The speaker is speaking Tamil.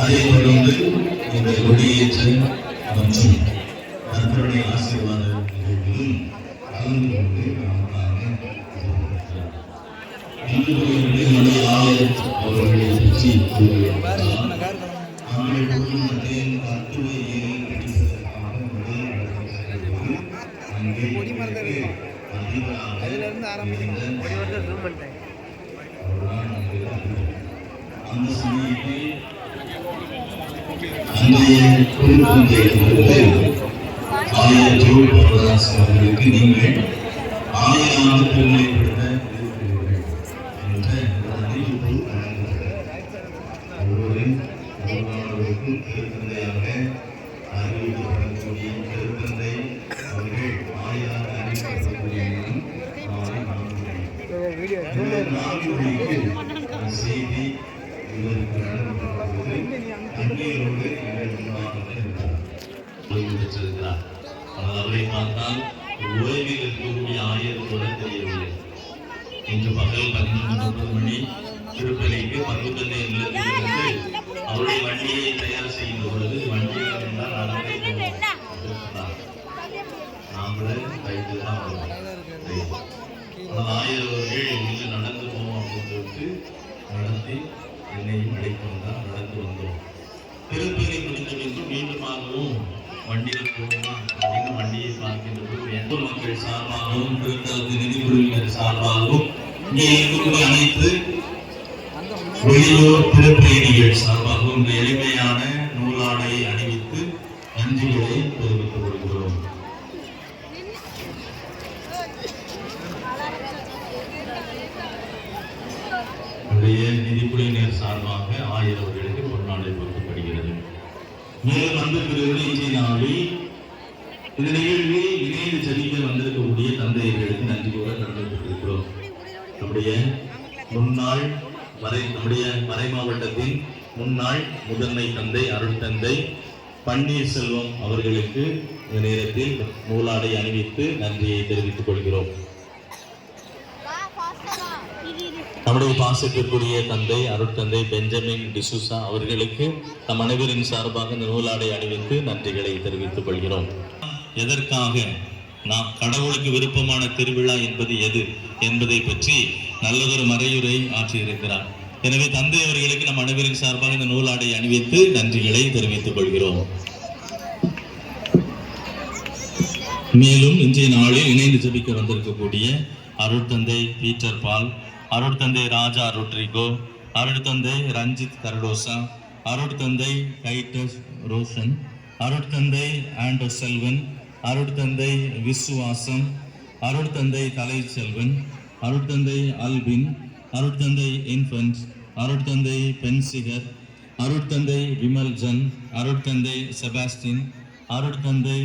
அதை தொடர்ந்து இந்த கொடியேற்றம் மற்றும் கர்த்தருடைய ஆசீர்வாத நிகழ்விலும் கலந்து கொண்டு நமக்காக அவர்களை பற்றி அந்த சமயத்தில் அந்த குருத்தந்தையிலிருந்து ஆயர் ஜோல் பரதாஸ் அவர்களுக்கு நீங்கள் ஆயராக ஒவ்வொரு ஒவ்வொருவருக்கும் திருத்தந்தையாக அறிவிக்கப்படக்கூடிய திருத்தந்தை அவர்கள் அறிவிக்கப்படக்கூடிய செய்தி இவருக்கு தண்ணீரோடு எங்கள் முன்பாக ஆனால் அவரை பார்த்தால் ஓய்வில் இருக்கக்கூடிய ஆயர் கூட தெரியவில்லை. இன்று பகல் பதினொன்று முப்பது மணி திருப்பலிக்கு பருவத்தந்தை இல்லத்திலிருந்து அவருடைய வண்டியை தயார் செய்யும் பொழுது வண்டியில் இருந்தால் நடந்தே போகிறார் கைது தான் வருவோம் ஆனால் ஆயர் அவர்கள் இங்கு நடந்து போவோம் அப்படின்னு சொல்லிட்டு நடத்தி என்னையும் அழைத்து வந்தால் நடந்து வந்தோம். திருப்பதி முடிந்த பின்பு மீண்டுமாகவும் வண்டியில் போகணும் அப்படின்னு வண்டியை பார்க்கின்ற போது எந்த மக்கள் சார்பாகவும் திருத்தலத்து நிதி குழுவினர் சார்பாகவும் இங்கே இருக்கக்கூடிய அனைத்து வெளியூர் திருப்பயணிகள் சார்பாகவும் இந்த எளிமையான நூலாடையை அணிவித்து நன்றிகளை தெரிவித்துக் கொள்கிறோம். நம்முடைய நிதிக்குழுவினர் சார்பாக ஆயிரம் பொன்னாடை பொருள். மேலும் வந்திருக்கிறது இன்றைய நாளில் இந்த நிகழ்வில் இணைந்து ஜபிக்க வந்திருக்கக்கூடிய தந்தையர்களுக்கு நன்றி கூற கடமைப்பட்டிருக்கிறோம். நம்முடைய முன்னாள் வரை நம்முடைய மறை மாவட்டத்தின் முன்னாள் முதன்மை தந்தை அருள் தந்தை பன்னீர்செல்வம் அவர்களுக்கு இந்த நேரத்தில் நூலாடை அணிவித்து நன்றியை தெரிவித்துக் கொள்கிறோம். நம்முடைய பாசத்திற்குரிய தந்தை அருட்தந்தை பெஞ்சமின் டிசூசா அவர்களுக்கு நம் அனைவரின் சார்பாக இந்த நூலாடை அணிவித்து நன்றிகளை தெரிவித்துக் கொள்கிறோம். எதற்காக நாம் கடவுளுக்கு விருப்பமான திருவிழா என்பது எது என்பதை பற்றி நல்லதொரு மறையுரை ஆற்றியிருக்கிறார். எனவே தந்தை அவர்களுக்கு நம் அனைவரின் சார்பாக இந்த நூலாடை அணிவித்து நன்றிகளை தெரிவித்துக் கொள்கிறோம். மேலும் இன்றைய நாளில் இணைந்து ஜபிக்க வந்திருக்கக்கூடிய அருட்தந்தை பீட்டர் பால் அருள் தந்தை ராஜா ரொட்ரிகோ அருள் தந்தை ரஞ்சித் கரடோசா அருள் தந்தை கைட்டஸ் ரோஷன் அருள் தந்தை ஆண்டோ செல்வன் அருள் தந்தை விசுவாசம் அருள் தந்தை கலை செல்வன் அருள் அருட்தந்தை அல்பின் அருட்தந்தை இன்ஃபன்ட் அருட்தந்தை பென்சிகர் அருட்தந்தை விமல்ஜன் அருட்தந்தை செபாஸ்டின் அருட்தந்தை